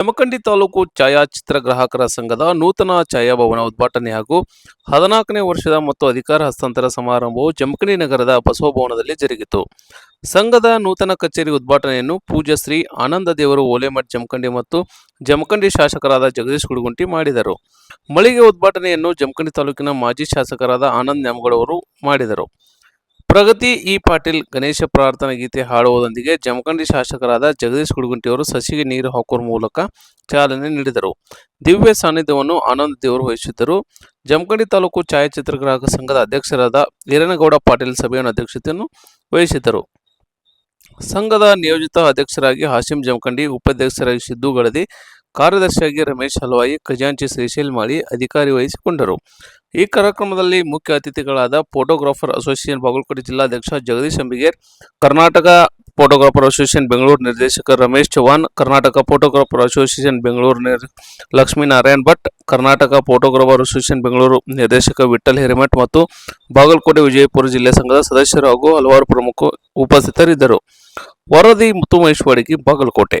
ಜಮಖಂಡಿ ತಾಲೂಕು ಛಾಯಾಚಿತ್ರ ಗ್ರಾಹಕರ ಸಂಘದ ನೂತನ ಛಾಯಾಭವನ ಉದ್ಘಾಟನೆ ಹಾಗೂ ಹದಿನಾಲ್ಕನೇ ವರ್ಷದ ಮತ್ತು ಅಧಿಕಾರ ಹಸ್ತಾಂತರ ಸಮಾರಂಭವು ಜಮಖಂಡಿ ನಗರದ ಬಸವಭವನದಲ್ಲಿ ಜರುಗಿತು. ಸಂಘದ ನೂತನ ಕಚೇರಿ ಉದ್ಘಾಟನೆಯನ್ನು ಪೂಜಾ ಶ್ರೀ ಆನಂದ ದೇವರು ಓಲೆಮಠ್ ಜಮಖಂಡಿ ಮತ್ತು ಜಮಖಂಡಿ ಶಾಸಕರಾದ ಜಗದೀಶ್ ಗುಡುಗುಂಟಿ ಮಾಡಿದರು. ಮಳಿಗೆ ಉದ್ಘಾಟನೆಯನ್ನು ಜಮಖಂಡಿ ತಾಲೂಕಿನ ಮಾಜಿ ಶಾಸಕರಾದ ಆನಂದ್ ನ್ಯಾಮಗಳವರು ಮಾಡಿದರು. ಪ್ರಗತಿ ಇ ಪಾಟೀಲ್ ಗಣೇಶ ಪ್ರಾರ್ಥನಾ ಗೀತೆ ಹಾಡುವುದೊಂದಿಗೆ ಜಮಖಂಡಿ ಶಾಸಕರಾದ ಜಗದೀಶ್ ಗುಡುಗುಂಟಿಯವರು ಸಸಿಗೆ ನೀರು ಹಾಕುವ ಮೂಲಕ ಚಾಲನೆ ನೀಡಿದರು. ದಿವ್ಯ ಸಾನ್ನಿಧ್ಯವನ್ನು ಆನಂದ್ ದೇವರು ವಹಿಸಿದ್ದರು. ಜಮಖಂಡಿ ತಾಲೂಕು ಛಾಯಾಚಿತ್ರ ಗ್ರಾಹಕ ಸಂಘದ ಅಧ್ಯಕ್ಷರಾದ ಈರನಗೌಡ ಪಾಟೀಲ್ ಸಭೆಯನ್ನು ಅಧ್ಯಕ್ಷತೆಯನ್ನು ವಹಿಸಿದ್ದರು. ಸಂಘದ ನಿಯೋಜಿತ ಅಧ್ಯಕ್ಷರಾಗಿ ಹಾಶಿಂ ಜಮಖಂಡಿ, ಉಪಾಧ್ಯಕ್ಷರಾಗಿ ಸಿದ್ದು ಗಡದಿ ಕಾರ್ಯದರ್ಶಿಯಾಗಿ ರಮೇಶ್ ಹಲವಾಯಿ, ಖಜಾಂಚಿ ಶ್ರೀಶೈಲ್ ಮಾಳಿ ಅಧಿಕಾರಿ ವಹಿಸಿಕೊಂಡರು. ಈ ಕಾರ್ಯಕ್ರಮದಲ್ಲಿ ಮುಖ್ಯ ಅತಿಥಿಗಳಾದ ಫೋಟೋಗ್ರಾಫರ್ ಅಸೋಸಿಯೇಷನ್ ಬಾಗಲಕೋಟೆ ಜಿಲ್ಲಾಧ್ಯಕ್ಷ ಜಗದೀಶ್ ಅಂಬಿಗೇರ್, ಕರ್ನಾಟಕ ಫೋಟೋಗ್ರಾಫರ್ ಅಸೋಸಿಯೇಷನ್ ಬೆಂಗಳೂರು ನಿರ್ದೇಶಕ ರಮೇಶ್ ಚೌಹಾಣ್, ಕರ್ನಾಟಕ ಫೋಟೋಗ್ರಾಫರ್ ಅಸೋಸಿಯೇಷನ್ ಬೆಂಗಳೂರು ನಿರ್ ಲಕ್ಷ್ಮೀನಾರಾಯಣ್ ಭಟ್, ಕರ್ನಾಟಕ ಫೋಟೋಗ್ರಾಫರ್ ಅಸೋಸಿಯೇಷನ್ ಬೆಂಗಳೂರು ನಿರ್ದೇಶಕ ವಿಠಲ್ ಹಿರೇಮಠ್ ಮತ್ತು ಬಾಗಲಕೋಟೆ ವಿಜಯಪುರ ಜಿಲ್ಲೆ ಸಂಘದ ಸದಸ್ಯರು ಹಾಗೂ ಹಲವಾರು ಪ್ರಮುಖ ಉಪಸ್ಥಿತರಿದ್ದರು. ವರದಿ ಮುತ್ತು ಮಹೇಶ್ ಬಾಗಲಕೋಟೆ.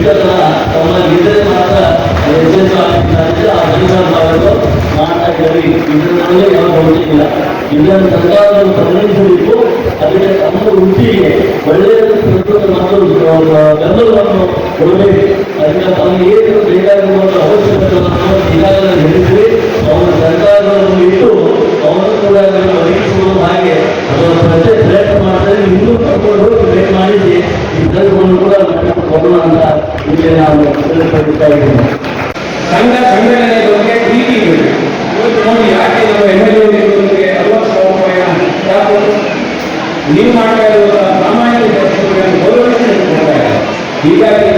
ಬಿಟ್ಟಲ್ಲ ತಮ್ಮ ಇದ್ರೆ ಮಾತ್ರ ಯಶಸ್ಸು ಆಗ್ತಿದ್ದಾರೆ ಆ ಕೆಲಸ ಮಾಡಲು ಮಾಡ್ತಾ ಇದ್ದಾರೆ ಇದರಲ್ಲಿ ಯಾವ ಹೊರಟಿಲ್ಲ ಇದನ್ನು ಸರ್ಕಾರವನ್ನು ಪರಿಗಣಿಸಬೇಕು. ಅದಕ್ಕೆ ತಮ್ಮ ವೃತ್ತಿಗೆ ಒಳ್ಳೆಯ ಮತ್ತು ಬೆಂಬಲವನ್ನು ಕೊಡಬೇಕು. ಅದಕ್ಕೆ ತಮಗೆ ಏನು ಬೇಕಾಗಿರುವಂಥ ಅವಶ್ಯಕತೆಗಳನ್ನು ಈಗಾಗಲೇ ಹೇಳಿದ್ವಿ. ಅವರು ಸರ್ಕಾರವನ್ನು ಇಟ್ಟು ಅವರು ಕೂಡ ಅದನ್ನು ಒದಗಿಸುವ ಹಾಗೆ ಅದರ ಪ್ರಯತ್ನ ಮಾಡ್ತಾರೆ ಇನ್ನೂ ಕರ್ಕೊಂಡು ಹೋಗಿ ಭೇಟಿ ಮಾಡಿಸಿ ಈ ಕೆಲಸವನ್ನು ಕೂಡ ಮಾಡಲಿಕ್ಕೆ ಕೊಡೋಣ ಅಂತ ಸಂಘ ಸಂಘಟನೆ ಬಗ್ಗೆ ಪ್ರೀತಿ. ಇವತ್ತು ಯಾಕೆ ನಮ್ಮ ಎಂ ಎಲ್ ಎ ನೀವು ಮಾಡ್ತಾ ಸಾಮಾನ್ಯ. ಹೀಗಾಗಿ